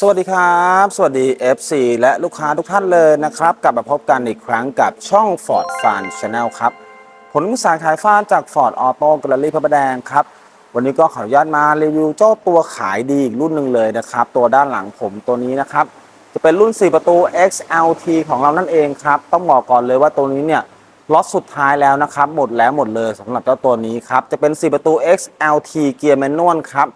สวัสดีครับ สวัสดี FC และลูกค้าทุกท่านเลยนะครับ กลับมาพบกันอีกครั้งกับช่อง Ford Fan Channel ครับ ผลสารขายฟ้าจาก Ford Auto Gallery พระประแดงครับ วันนี้ก็ขออนุญาตมารีวิวเจ้าตัวขายดีอีกรุ่นหนึ่งเลยนะครับ ตัวด้านหลังผมตัวนี้นะครับ จะเป็นรุ่น 4 ประตู XLT ของเรานั่นเองครับ ต้องบอกก่อนเลยว่าตัวนี้เนี่ยล็อตสุดท้ายแล้วนะครับ หมดแล้วหมดเลยสำหรับเจ้าตัวนี้ครับ จะเป็น 4 ประตู XLT เกียร์แมนนวลครับ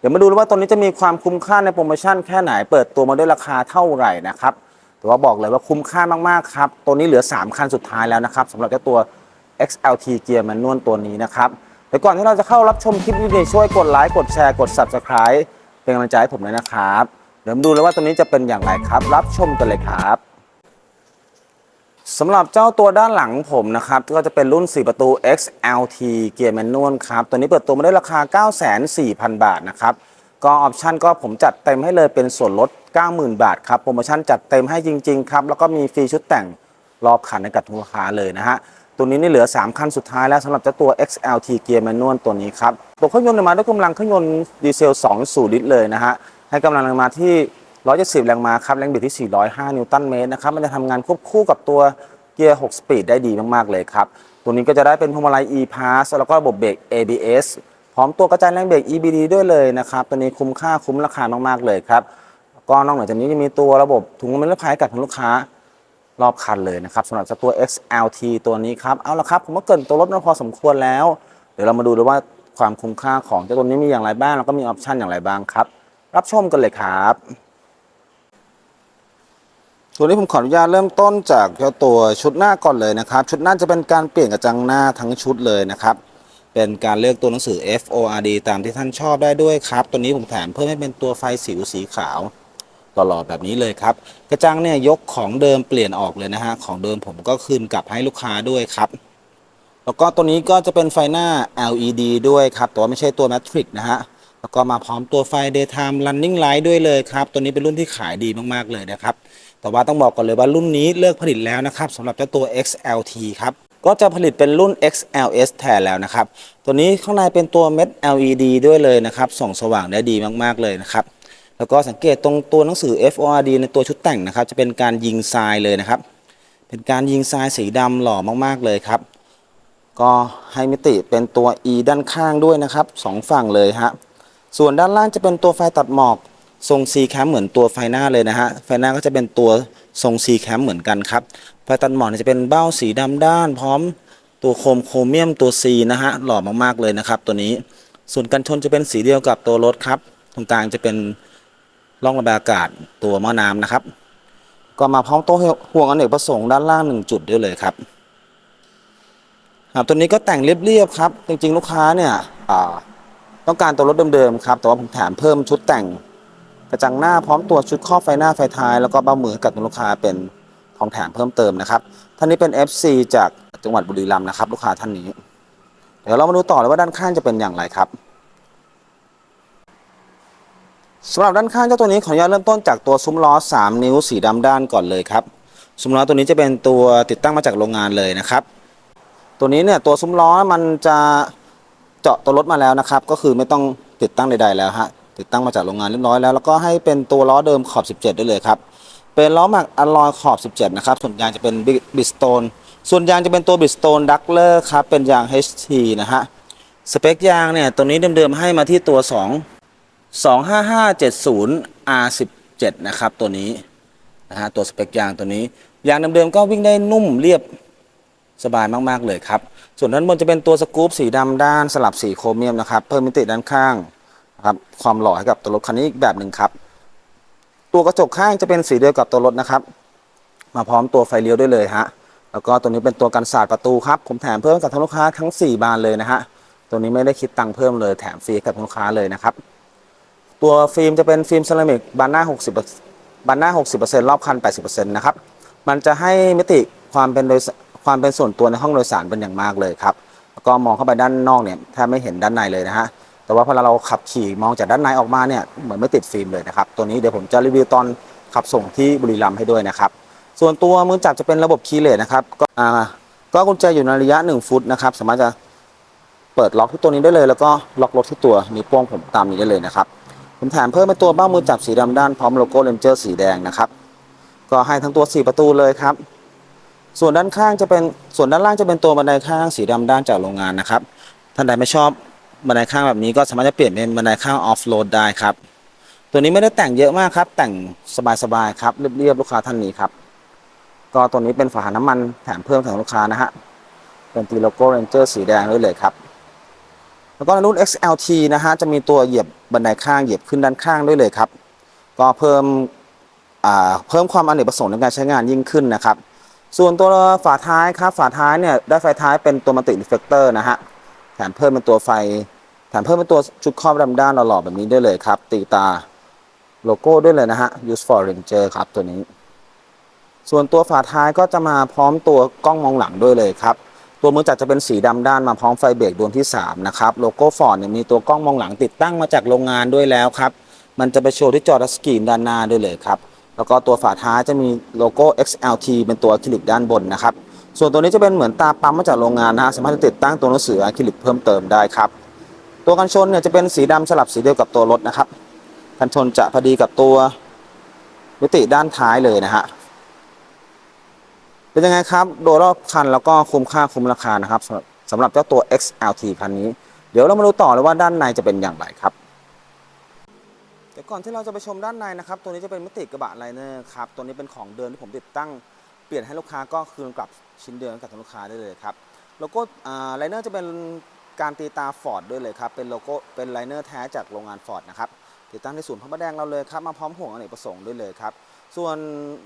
เดี๋ยวมาดูว่าตัวนี้จะมีความคุ้มค่าในโปรโมชั่นแค่ไหนเปิดตัวมาด้วยราคาเท่าไหร่นะครับแต่ว่าบอกเลยว่าคุ้มค่ามากๆครับตัวนี้เหลือ 3 คันสุดท้ายแล้วนะครับสำหรับเจ้าตัว XLT เกียร์แมนนวลตัวนี้นะครับเดี๋ยวก่อนที่เราจะเข้ารับชมคลิปนี้เนี่ยช่วยกดไลค์กดแชร์กด Subscribe เป็นกำลังใจให้ผมเลยนะครับ เดี๋ยวมาดูเลยว่าตัวนี้จะเป็นอย่างไรครับ รับชมกันเลยครับ สำหรับเจ้าตัวด้านหลังผมนะครับ ก็จะเป็นรุ่น 4 ประตู XLT เกียร์แมนนวลครับ ตัวนี้เปิดตัวมาได้ราคา 94,000 บาทนะครับ ก็ออปชันก็ผมจัดเต็มให้เลยเป็นส่วนลด 90,000 บาทครับ โปรโมชั่นจัดเต็มให้จริง ๆ ครับ แล้วก็มีฟรีชุดแต่งรอบคันให้กับทุกลูกค้าเลยนะฮะ ตัวนี้นี่เหลือ 3 คันสุดท้ายแล้วสำหรับเจ้าตัว XLT เกียร์แมนนวลตัวนี้ครับ ตัวเครื่องยนต์เนี่ยมาด้วยกำลังเครื่องยนต์ดีเซล 2 สูลิตรเลยนะฮะ ให้กำลังมาที่ 170 แรงม้าครับ แรงบิดที่ 405 นิวตันเมตรนะครับ มันจะทำงานควบคู่กับตัวเกียร์ 6 สปีดได้ดีมาก ๆ เลยครับ ตัวนี้ก็จะได้เป็นพวงมาลัย e-pass แล้วก็ระบบเบรก ABS พร้อมตัวกระจายแรงเบรก EBD ด้วยเลยนะครับ ตัวนี้คุ้มค่าคุ้มราคามาก ๆ เลยครับแล้วก็นอกเหนือจากนี้จะมีตัวระบบถุงลมนิรภัยกับทางลูกค้ารอบคันเลยนะครับสำหรับตัว XLT ตัวนี้ครับ เอาละครับ ผมก็เกินตัวรถมาพอสมควรแล้ว เดี๋ยวเรามาดูดูว่าความคุ้มค่าของเจ้าตัวนี้มีอย่างไรบ้าง แล้วก็มีออปชันอย่างไรบ้างครับ รับชมกันเลยครับ ตัวนี้ผมขออนุญาตเริ่มต้นจากเจ้าตัวชุดหน้าก่อนเลยนะครับ ชุดหน้าจะเป็นการเปลี่ยนกระจังหน้าทั้งชุดเลยนะครับ เป็นการเลือกตัวหนังสือ FORD ตามที่ท่านชอบได้ด้วยครับ ตัวนี้ผมแถมเพิ่มให้เป็นตัวไฟสิวสีขาวหล่อๆแบบนี้เลยครับ กระจังเนี่ยยกของเดิมเปลี่ยนออกเลยนะฮะ ของเดิมผมก็คืนกลับให้ลูกค้าด้วยครับ แล้วก็ตัวนี้ก็จะเป็นไฟหน้า LED ด้วยครับ แต่ว่าไม่ใช่ตัว Matrix นะฮะ แล้วก็มาพร้อมตัวไฟ Daytime Running Light ด้วยเลยครับ ตัวนี้เป็นรุ่นที่ขายดีมากๆเลยนะครับ แต่ว่าต้องบอกก่อนเลยว่ารุ่นนี้เลิกผลิตแล้วนะครับสำหรับเจ้าตัว XLT ครับก็จะผลิตเป็นรุ่น XLS แทนแล้วนะครับ ตัวนี้ข้างในเป็นตัวเม็ด LED ด้วยเลยนะครับ ส่องสว่างได้ดีมากๆเลยนะครับ แล้วก็สังเกตตรงตัวหนังสือ FORD ในตัวชุดแต่งนะครับ จะเป็นการยิงทรายเลยนะครับ เป็นการยิงทรายสีดำหล่อมากๆเลยครับ ก็ให้มิติเป็นตัว E ด้านข้างด้วยนะครับสองฝั่งเลยฮะ ส่วนด้านล่างจะเป็นตัวไฟตัดหมอก ทรง C แคมเหมือนตัวไฟหน้าเลยนะฮะ ไฟหน้าก็จะเป็นตัวทรง C แคมเหมือนกันครับไฟตัดหมอนจะเป็นเบ้าสีดำด้าน พร้อมตัวโคมโครเมียมตัว C นะฮะหล่อมากๆเลยนะครับ ตัวนี้ส่วนกันชนจะเป็นสีเดียวกับตัวรถครับ ตรงกลางจะเป็นร่องระบายอากาศตัวหม้อน้ำนะครับ ก็มาพร้อมโต๊ะห่วงอเนกประสงค์ด้านล่างหนึ่งจุดด้วยเลยครับครับตัวนี้ก็แต่งเรียบๆครับ จริงๆ ลูกค้าเนี่ยต้องการตัวรถเดิมๆครับ แต่ว่าผมแถมเพิ่มชุดแต่ง กระจังหน้าพร้อมตัวชุดครอบไฟหน้าไฟท้าย แล้วก็เบ้ามือกับลูกค้าเป็นของแถมเพิ่มเติมนะครับท่านนี้เป็น FC จากจังหวัดบุรีรัมย์นะครับ ลูกค้าท่านนี้ เดี๋ยวเรามาดูต่อเลยว่าด้านข้างจะเป็นอย่างไรครับสำหรับด้านข้างเจ้าตัวนี้ขออนุญาตเริ่มต้นจากตัวซุ้มล้อ 3 นิ้วสีดำด้านก่อนเลยครับซุ้มล้อตัวนี้จะเป็นตัวติดตั้งมาจากโรงงานเลยนะครับ ตัวนี้เนี่ยตัวซุ้มล้อมันจะเจาะตัวรถมาแล้วนะครับ ก็คือไม่ต้องติดตั้งใดๆแล้วฮะ ติดตั้งมาจากโรงงานเรียบร้อยแล้วแล้วก็ให้เป็นตัวล้อเดิมขอบ 17 ได้เลยครับ เป็นล้อหมักอลลอยขอบ 17 นะครับ ส่วนยางจะเป็นบิสโตนส่วนยางจะเป็นตัวบิสโตนดักเลอร์ครับ เป็นยาง HT นะฮะ สเปคยางเนี่ย ตัวนี้เดิมๆให้มาที่ตัว 2 25570 R17 นะครับตัวนี้นะฮะตัวสเปคยางตัวนี้ ยางเดิมๆก็วิ่งได้นุ่มเรียบสบายมาก ๆ เลยครับ ส่วนด้านบนจะเป็นตัวสกู๊ปสีดำด้านสลับสีโครเมียมนะครับ เพิ่มมิติด้านข้าง นะครับความหล่อให้กับตัวรถคันนี้อีกแบบหนึ่งครับ ตัวกระจกข้างจะเป็นสีเดียวกับตัวรถนะครับ มาพร้อมตัวไฟเลี้ยวด้วยเลยฮะแล้วก็ตัวนี้เป็นตัวกันศาสตร์ประตูครับ ผมแถมเพิ่มกับทางลูกค้าทั้ง 4 บานเลยนะฮะตัวนี้ไม่ได้คิดตังค์เพิ่มเลยแถมฟรีกับลูกค้าเลยนะครับ ตัวฟิล์มจะเป็นฟิล์มเซรามิกบานหน้า 60บานหน้า 60%รอบคัน 80%นะครับมันจะให้มิติความเป็นโดยความเป็นส่วนตัวในห้องโดยสารเป็นอย่างมากเลยครับแล้วก็มองเข้าไปด้านนอกเนี่ยแทบไม่เห็นด้านในเลยนะฮะ แต่ว่าพอเราขับขี่มองจากด้านในออกมาเนี่ยเหมือนไม่ติดฟิล์มเลยนะครับ ตัวนี้เดี๋ยวผมจะรีวิวตอนขับส่งที่บุรีรัมย์ให้ด้วยนะครับ ส่วนตัวมือจับจะเป็นระบบคีย์เลสนะครับ ก็อ่าก็กุญแจอยู่ในระยะ 1 ฟุตนะครับสามารถจะเปิดล็อกที่ตัวนี้ได้เลย แล้วก็ล็อกรถที่ตัวนิ้วโป้งผมตามนี้ได้เลยนะครับผมแถมเพิ่มเป็นตัวเบ้ามือจับสีดำด้านพร้อมโลโก้เลนเจอร์สีแดงนะครับก็ให้ทั้งตัว 4 ประตูเลยครับ ส่วนด้านข้างจะเป็นส่วนด้านล่างจะเป็นตัวบันไดข้างสีดำด้านจากโรงงานนะครับท่านใดไม่ชอบ บันไดข้างแบบนี้ก็สามารถจะเปลี่ยนเป็นบันไดข้างออฟโรดได้ครับ ตัวนี้ไม่ได้แต่งเยอะมากครับ แต่งสบายๆครับเรียบๆลูกค้าท่านนี้ครับ ก็ตัวนี้เป็นฝาหาน้ำมันแถมเพิ่มของลูกค้านะฮะเป็นตีโลโก้เรนเจอร์สีแดงด้วยเลยครับ แล้วก็ในรุ่น XLT นะฮะจะมีตัวเหยียบบันไดข้างเหยียบขึ้นด้านข้างด้วยเลยครับ ก็เพิ่มอ่าเพิ่มความอเนกประสงค์ในการใช้งานยิ่งขึ้นนะครับ ส่วนตัวฝาท้ายครับฝาท้ายเนี่ยได้ไฟท้ายเป็นตัวมัลติรีเฟกเตอร์นะฮะ ถมเพิ่มเป็นตัวไฟ แถมเพิ่มเป็นตัวชุดครอบดำด้านหล่อๆแบบนี้ได้เลยครับ ตีตาโลโก้ด้วยเลยนะฮะ use for ranger ครับตัวนี้ ส่วนตัวฝาท้ายก็จะมาพร้อมตัวกล้องมองหลังด้วยเลยครับ ตัวมือจับจะเป็นสีดำด้านมาพร้อมไฟเบรกดวงที่ 3 นะครับ โลโก้ฟอร์ดเนี่ยมีตัวกล้องมองหลังติดตั้งมาจากโรงงานด้วยแล้วครับ มันจะไปโชว์ที่จอทัชสกรีนด้านหน้าด้วยเลยครับ แล้วก็ตัวฝาท้ายจะมีโลโก้ XLT เป็นตัวคลิกด้านบนนะครับ ส่วนตัวนี้จะเป็นเหมือนตาปั๊มมาจากโรงงานนะฮะสามารถจะติดตั้งตัวหนังสืออะคริลิกเพิ่มเติมได้ครับ ตัวกันชนเนี่ยจะเป็นสีดำสลับสีเดียวกับตัวรถนะครับ กันชนจะพอดีกับตัวมิติด้านท้ายเลยนะฮะเป็นยังไงครับ โดยรอบคันแล้วก็คุ้มค่าคุ้มราคานะครับสำหรับสำหรับเจ้าตัว XLT คันนี้ เดี๋ยวเรามาดูต่อเลยว่าด้านในจะเป็นอย่างไรครับเดี๋ยวก่อนที่เราจะไปชมด้านในนะครับ ตัวนี้จะเป็นมิติกระบะไลเนอร์ครับ ตัวนี้เป็นของเดิมที่ผมติดตั้ง เปลี่ยนให้ลูกค้าก็คืนกลับชิ้นเดิมให้กับทางลูกค้าได้เลยครับโลโก้ไลเนอร์จะเป็นการตีตาฟอร์ดด้วยเลยครับเป็นโลโก้เป็นไลเนอร์แท้จากโรงงานฟอร์ดนะครับติดตั้งที่ศูนย์พระประแดงเราเลยครับมาพร้อมห่วงอเนกประสงค์ด้วยเลยครับส่วน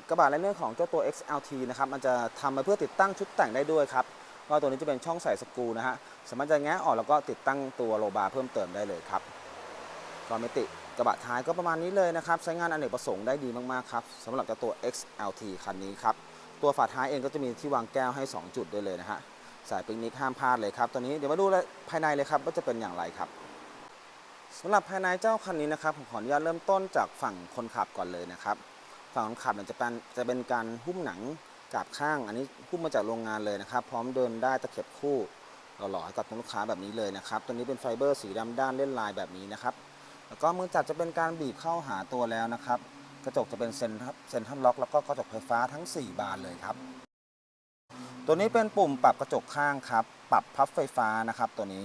กระบะไลเนอร์ของเจ้าตัว XLT นะครับมันจะทำมาเพื่อติดตั้งชุดแต่งได้ด้วยครับก็ตัวนี้จะเป็นช่องใส่สกูนะฮะสามารถจะแงะออกแล้วก็ติดตั้งตัวโลบาร์เพิ่มเติมได้เลยครับก็มิติกระบะท้ายก็ประมาณนี้เลยนะครับ ใช้งานอเนกประสงค์ได้ดีมาก ๆ ครับสำหรับเจ้าตัว XLT คันนี้ครับ ตัวฝาท้ายเองก็จะมีที่วางแก้วให้ 2 จุดด้วยเลยนะฮะสายปิกนิกห้ามพลาดเลยครับตัวนี้เดี๋ยวมาดูภายในเลยครับว่าจะเป็นอย่างไรครับสำหรับภายในเจ้าคันนี้นะครับผมขออนุญาตเริ่มต้นจากฝั่งคนขับก่อนเลยนะครับฝั่งคนขับเนี่ยจะเป็นจะเป็นการหุ้มหนังกาบข้าง อันนี้หุ้มมาจากโรงงานเลยนะครับ พร้อมเดินได้ตะเข็บคู่หล่อๆให้กับลูกค้าแบบนี้เลยนะครับตัวนี้เป็นไฟเบอร์สีดำด้านเล่นลายแบบนี้นะครับแล้วก็มือจับจะเป็นการบีบเข้าหาตัวแล้วนะครับ กระจกจะเป็นเซนครับเซนทรัลล็อกแล้วก็กระจกไฟฟ้าทั้ง 4 บานเลยครับ ตัวนี้เป็นปุ่มปรับกระจกข้างครับ ปรับพับไฟฟ้านะครับ ตัวนี้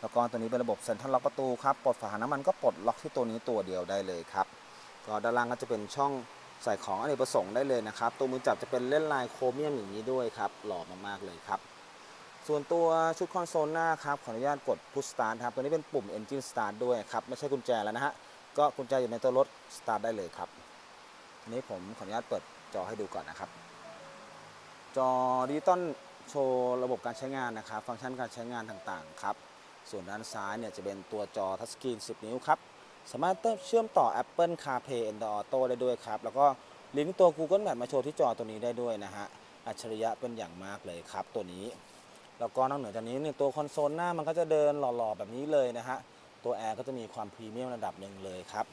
แล้วก็ตัวนี้เป็นระบบเซ็นทรัลล็อกประตูครับ ปลดฝาน้ำมันก็ปลดล็อกที่ตัวนี้ตัวเดียวได้เลยครับ ก็ด้านล่างก็จะเป็นช่องใส่ของอเนกประสงค์ได้เลยนะครับ ตัวมือจับจะเป็นเล่นลายโครเมียมอย่างนี้ด้วยครับ หล่อมากๆเลยครับส่วนตัวชุดคอนโซลหน้าครับ ขออนุญาตกด push start ครับ ตัวนี้เป็นปุ่ม engine start ด้วยครับ ไม่ใช่กุญแจแล้วนะฮะ ก็กุญแจอยู่ในตัวรถ start ได้เลยครับ นี้ผมขออนุญาตเปิดจอให้ดูก่อนนะครับ จอดิจิตอลโชว์ระบบการใช้งานนะครับ ฟังก์ชันการใช้งานต่างๆครับ ส่วนด้านซ้ายเนี่ยจะเป็นตัวจอทัชสกรีน 10 นิ้วครับ สามารถเชื่อมต่อ Apple CarPlay Android Auto ได้ด้วยครับ แล้วก็ลิงก์ตัว Google Map มาโชว์ที่จอตัวนี้ได้ด้วยนะฮะ อัจฉริยะเป็นอย่างมากเลยครับตัวนี้ แล้วก็นอกเหนือจากนี้เนี่ยตัวคอนโซลหน้ามันก็จะเดินหล่อๆแบบนี้เลยนะฮะ ตัวแอร์ก็จะมีความพรีเมียมระดับหนึ่งเลยครับ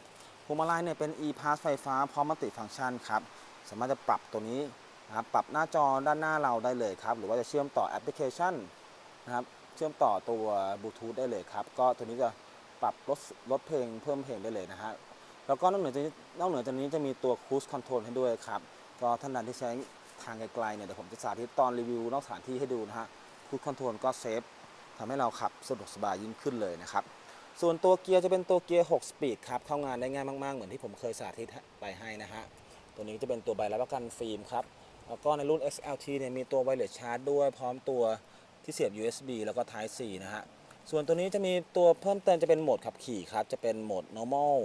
พวงมาลัยเนี่ยเป็น e-pass ไฟฟ้าพร้อมมัลติฟังก์ชันครับ สามารถจะปรับตัวนี้นะครับปรับหน้าจอด้านหน้าเราได้เลยครับ หรือว่าจะเชื่อมต่อแอปพลิเคชันนะครับ เชื่อมต่อตัวบลูทูธได้เลยครับ ก็ตัวนี้จะปรับลดลดเพลงเพิ่มเพลงได้เลยนะฮะ แล้วก็นอกเหนือจากนี้นอกเหนือจากนี้จะมีตัว Cruise Control ให้ด้วยครับ ก็ท่านใดที่ใช้ทางไกลๆเนี่ยเดี๋ยวผมจะสาธิตตอนรีวิวนอกสถานที่ให้ดูนะฮะ Cruise Control ก็เซฟทำให้เราขับสะดวกสบายยิ่งขึ้นเลยนะครับ ส่วนตัวเกียร์จะเป็นตัวเกียร์ 6 สปีดครับ เข้างานได้ง่ายมาก ๆ เหมือนที่ผมเคยสาธิตไปให้นะฮะ ตัวนี้จะเป็นตัวใบรับประกันฟิล์มครับ แล้วก็ในรุ่น XLT เนี่ยมีตัวไวเลสชาร์จด้วย พร้อมตัวที่เสียบ USB แล้วก็ Type C นะฮะ ส่วนตัวนี้จะมีตัวเพิ่มเติมจะเป็นโหมดขับขี่ครับ จะเป็นโหมด normal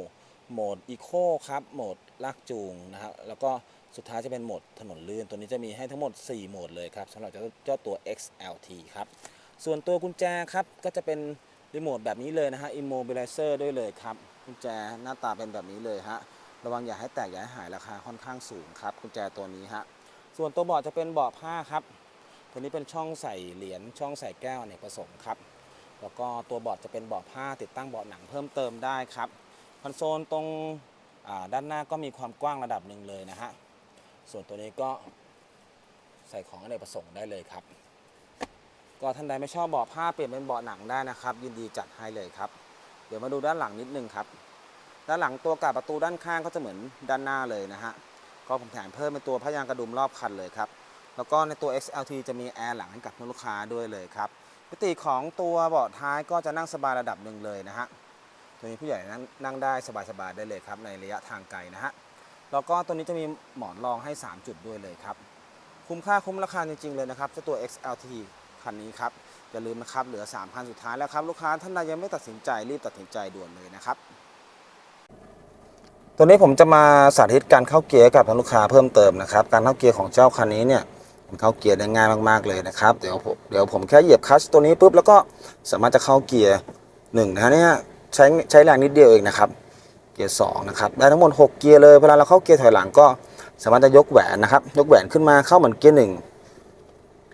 โหมด eco ครับ โหมดลากจูงนะฮะแล้วก็สุดท้ายจะเป็นโหมดถนนลื่น ตัวนี้จะมีให้ทั้งหมด 4 โหมดเลยครับสำหรับเจ้าเจ้าตัว XLT ครับ ส่วนตัวกุญแจครับก็จะเป็น รีโมทแบบนี้เลยนะฮะ immobilizer ด้วยเลยครับกุญแจหน้าตาเป็นแบบนี้เลยฮะระวังอย่าให้แตกอย่าให้หายราคาค่อนข้างสูงครับกุญแจตัวนี้ฮะส่วนตัวเบาะจะเป็นเบาะผ้าครับตัวนี้เป็นช่องใส่เหรียญช่องใส่แก้วอเนกประสงค์ครับ แล้วก็ตัวเบาะจะเป็นเบาะผ้าติดตั้งเบาะหนังเพิ่มเติมได้ครับคอนโซลตรงด้านหน้าก็มีความกว้างระดับหนึ่งเลยนะฮะส่วนตัวนี้ก็ใส่ของอเนกประสงค์ได้เลยครับ ก็ท่านใดไม่ชอบเบาะผ้าเปลี่ยนเป็นเบาะหนังได้นะครับ ยินดีจัดให้เลยครับ เดี๋ยวมาดูด้านหลังนิดนึงครับ ด้านหลังตัวกับประตูด้านข้างก็จะเหมือนด้านหน้าเลยนะฮะก็ผมแถมเพิ่มเป็นตัวพยางกระดุมรอบคันเลยครับแล้วก็ในตัว XLT จะมีแอร์หลังให้กับลูกค้าด้วยเลยครับมิติของตัวเบาะท้ายก็จะนั่งสบายระดับหนึ่งเลยนะฮะตัวนี้ผู้ใหญ่นั่งนั่งได้สบายๆได้เลยครับ ในระยะทางไกลนะฮะแล้วก็ตัวนี้จะมีหมอนรองให้ 3 จุดด้วยเลยครับ คุ้มค่าคุ้มราคาจริงๆเลยนะครับเจ้าตัว XLT คันนี้ครับอย่าลืมนะครับเหลือ3คันสุดท้ายแล้วครับลูกค้าท่านใดยังไม่ตัดสินใจรีบตัดสินใจด่วนเลยนะครับ ตัวนี้ผมจะมาสาธิตการเข้าเกียร์กับทางลูกค้าเพิ่มเติมนะครับ การเข้าเกียร์ของเจ้าคันนี้เนี่ยมันเข้าเกียร์ได้ง่ายมากๆเลยนะครับเดี๋ยวผมเดี๋ยวผมแค่เหยียบคลัชตัวนี้ปุ๊บแล้วก็สามารถจะเข้าเกียร์หนึ่งนะฮะเนี่ยใช้ใช้แรงนิดเดียวเองนะครับเกียร์สองนะครับได้ทั้งหมด 6 เกียร์เลยเวลาเราเข้าเกียร์ถอยหลังก็สามารถจะยกแหวนนะครับ ยกแหวนขึ้นมาเข้าเหมือนเกียร์หนึ่ง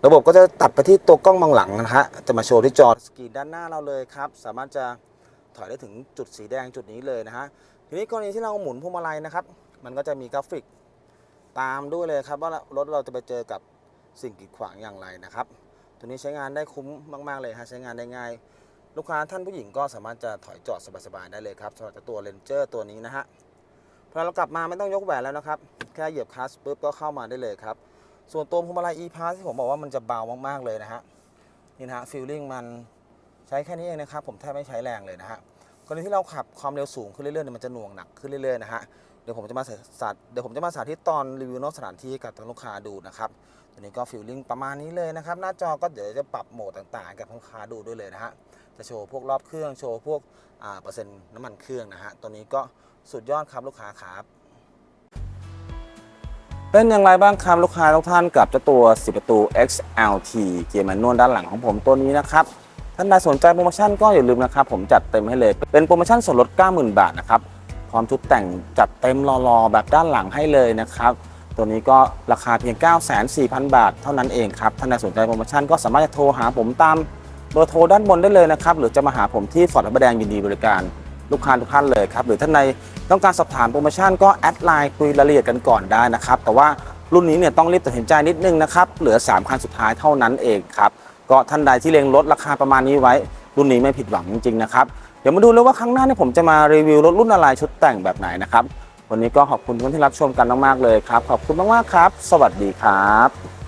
ระบบก็จะตัดไปที่ตัวกล้องมองหลังนะฮะจะมาโชว์ที่จอสกรีนด้านหน้าเราเลยครับ สามารถจะถอยได้ถึงจุดสีแดงจุดนี้เลยนะฮะทีนี้กรณีที่เราหมุนพวงมาลัยนะครับ มันก็จะมีกราฟิกตามด้วยเลยครับ ว่ารถเราจะไปเจอกับสิ่งกีดขวางอย่างไรนะครับ ตัวนี้ใช้งานได้คุ้มมาก ๆเลยฮะใช้งานได้ง่าย ลูกค้าท่านผู้หญิงก็สามารถจะถอยจอดสบายๆได้เลยครับสำหรับตัวเลนเจอร์ตัวนี้นะฮะพอเรากลับมาไม่ต้องยกแหวนแล้วนะครับ แค่เหยียบคลัสปุ๊บก็เข้ามาได้เลยครับ ส่วนตัวพวงมาลัย e-pass ที่ผมบอกว่ามันจะเบามากๆเลยนะฮะนี่นะฮะฟีลลิ่งมันใช้แค่นี้เองนะครับผมแทบไม่ใช้แรงเลยนะฮะกรณีที่เราขับความเร็วสูงขึ้นเรื่อยๆมันจะหน่วงหนักขึ้นเรื่อยๆนะฮะเดี๋ยวผมจะมาสาธิตเดี๋ยวผมจะมาสาธิตตอนรีวิวนอกสถานที่กับทางลูกค้าดูนะครับตัวนี้ก็ฟีลลิ่งประมาณนี้เลยนะครับหน้าจอก็เดี๋ยวจะปรับโหมดต่างๆ กับลูกค้าดูด้วยเลยนะฮะจะโชว์พวกรอบเครื่องโชว์พวกอ่าเปอร์เซ็นต์น้ำมันเครื่องนะฮะตัวนี้ก็สุดยอดครับลูกค้าครับ เป็นอย่างไรบ้างครับลูกค้าทุกท่านกับเจ้าตัว 10 ประตู XLT เกียร์แมนนวลด้านหลังของผมตัวนี้นะครับท่านใดสนใจโปรโมชั่นก็อย่าลืมนะครับ ผมจัดเต็มให้เลย เป็นโปรโมชั่นส่วนลด 90,000 บาทนะครับพร้อมชุดแต่งจัดเต็มรอๆแบบด้านหลังให้เลยนะครับตัวนี้ก็ราคาเพียง 9,400,000บาท เท่านั้นเองครับท่านใดสนใจโปรโมชั่นก็สามารถจะโทรหาผมตามเบอร์โทรด้านบนได้เลยนะครับหรือจะมาหาผมที่ฟอร์ดพระประแดงยินดีบริการ ลูกค้าทุกท่านเลยครับหรือท่านใดต้องการสอบถามโปรโมชั่นก็แอดไลน์คุยรายละเอียดกันก่อนได้นะครับแต่ว่ารุ่นนี้เนี่ยต้องรีบตัดสินใจนิดนึงนะครับเหลือ 3 คันสุดท้ายเท่านั้นเองครับก็ท่านใดที่เล็งลดราคาประมาณนี้ไว้ รุ่นนี้ไม่ผิดหวังจริงๆนะครับเดี๋ยวมาดูเลยว่าครั้งหน้าเนี่ยผมจะมารีวิวรถรุ่นอะไรชุดแต่งแบบไหนนะครับวันนี้ก็ขอบคุณทุกคนที่รับชมกันมากๆเลยครับขอบคุณมากๆครับ สวัสดีครับ